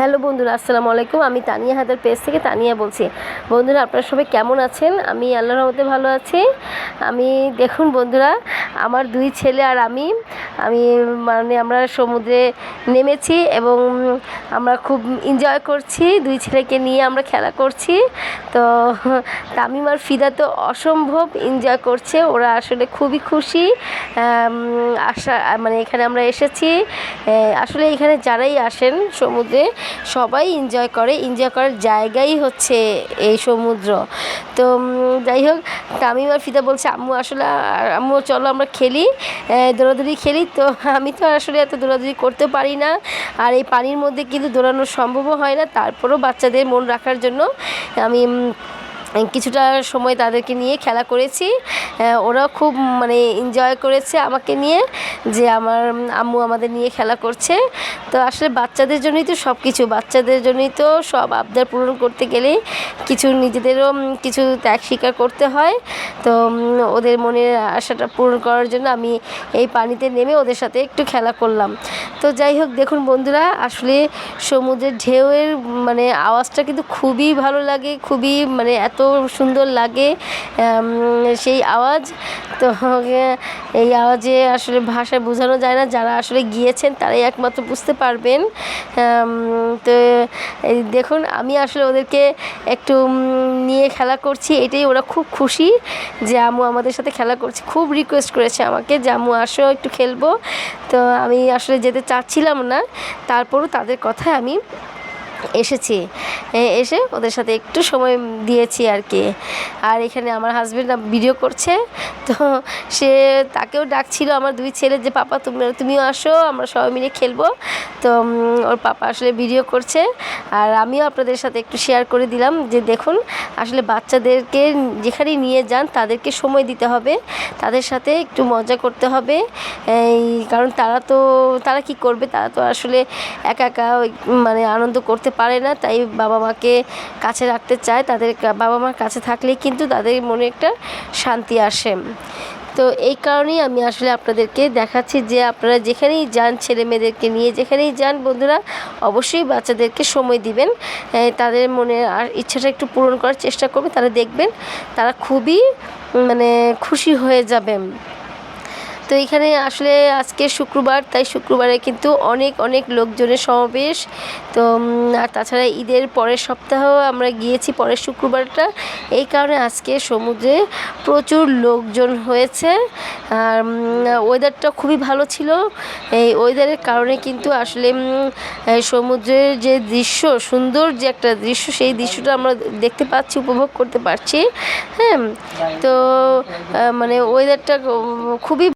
Hello বন্ধুরা, আসসালামু আলাইকুম। আমি তানিয়া হায়দার পেজ থেকে তানিয়া বলছি। বন্ধুরা, আপনারা সবাই কেমন আছেন? আমি আল্লাহ রহমতে ভালো আছি। আমি, দেখুন বন্ধুরা, আমার দুই ছেলে আর আমি আমি মানে আমরা সমুদ্রে নেমেছি এবং আমরা খুব এনজয় করছি। দুই ছেলেকে নিয়ে আমরা খেলা করছি। তো তামিম আর ফিদা তো অসম্ভব এনজয় করছে, ওরা আসলে খুবই খুশি। আসা মানে এখানে আমরা এসেছি। আসলে এখানে যারাই আসেন সমুদ্রে, সবাই এনজয় করে। এনজয় করার জায়গাই হচ্ছে এই সমুদ্র। তো যাই হোক, তামিম আর ফিদা বলছে, আম্মু, আসলে, আম্মু, চলো আমরা খেলি। দৌড়াদৌড়ি খেলি। তো আমি তো আসলে এত দৌড়াদৌড়ি করতে পারি না। আর এই পানির মধ্যে কিন্তু দৌড়ানো সম্ভবও হয় না। তারপরেও বাচ্চাদের মন রাখার জন্য আমি কিছুটা সময় তাদেরকে নিয়ে খেলা করেছি। ওরাও খুব মানে এনজয় করেছে আমাকে নিয়ে যে আমার আম্মু আমাদের নিয়ে খেলা করছে। তো আসলে বাচ্চাদের জন্যই তো সব কিছু বাচ্চাদের জন্যই তো সব আবদার পূরণ করতে গেলে কিছু নিজেদেরও কিছু ত্যাগ স্বীকার করতে হয়। তো ওদের মনের আশাটা পূরণ করার জন্য আমি এই পানিতে নেমে ওদের সাথে একটু খেলা করলাম। তো যাই হোক, দেখুন বন্ধুরা, আসলে সমুদ্রের ঢেউয়ের মানে আওয়াজটা কিন্তু খুবই ভালো লাগে, খুবই মানে এত সুন্দর লাগে সেই আওয়াজ। তো এই আওয়াজে আসলে ভাষায় বোঝানো যায় না, যারা আসলে গিয়েছেন তারাই একমাত্র বুঝতে পারবেন। তো দেখুন, আমি আসলে ওদেরকে একটু নিয়ে খেলা করছি, এটাই ওরা খুব খুশি যে আম্মু আমাদের সাথে খেলা করছে, খুব রিকোয়েস্ট করেছে আমাকে যে, আম্মু, আসো, একটু খেলব। তো আমি আসলে যেতে চাচ্ছিলাম না। তারপরও তাদের কথায় আমি এসেছি। এসে ওদের সাথে একটু সময় দিয়েছি আর কি। আর এখানে আমার হাজব্যান্ড ভিডিও করছে, তো সে তাকেও ডাকছিল, আমার দুই ছেলে, যে পাপা তুমি, তুমিও আসো, আমরা সবাই মিলে খেলব। তো ওর পাপা আসলে ভিডিও করছে, আর আমিও আপনাদের সাথে একটু শেয়ার করে দিলাম যে দেখুন, আসলে বাচ্চাদেরকে যেখানেই নিয়ে যান, তাদেরকে সময় দিতে হবে, তাদের সাথে একটু মজা করতে হবে। এই, কারণ তারা তো, তারা কি করবে? তারা তো আসলে একা একা মানে আনন্দ করতে পারে না, তাই বাবা মাকে কাছে রাখতে চায়। তাদের বাবা মার কাছে থাকলেই কিন্তু তাদের মনে একটা শান্তি আসে। তো এই কারণেই আমি আসলে আপনাদেরকে দেখাচ্ছি যে আপনারা যেখানেই যান ছেলে মেয়েদেরকে নিয়ে, যেখানেই যান বন্ধুরা, অবশ্যই বাচ্চাদেরকে সময় দিবেন। তাদের মনে আর ইচ্ছাটা একটু পূরণ করার চেষ্টা করবে তারা দেখবেন তারা খুবই মানে খুশি হয়ে যাবেন। তো এখানে আসলে আজকে শুক্রবার, তাই শুক্রবারে কিন্তু অনেক অনেক লোকজনের সমাবেশ। তো আর তাছাড়া ঈদের পরের সপ্তাহ আমরা গিয়েছি পরের শুক্রবারটা। এই কারণে আজকে সমুদ্রে প্রচুর লোকজন হয়েছে। আর ওয়েদারটা খুবই ভালো ছিল। এই ওয়েদারের কারণে কিন্তু আসলে সমুদ্রের যে দৃশ্য, সুন্দর যে একটা দৃশ্য, সেই দৃশ্যটা আমরা দেখতে পাচ্ছি, উপভোগ করতে পারছি। হ্যাঁ তো মানে ওয়েদারটা খুবই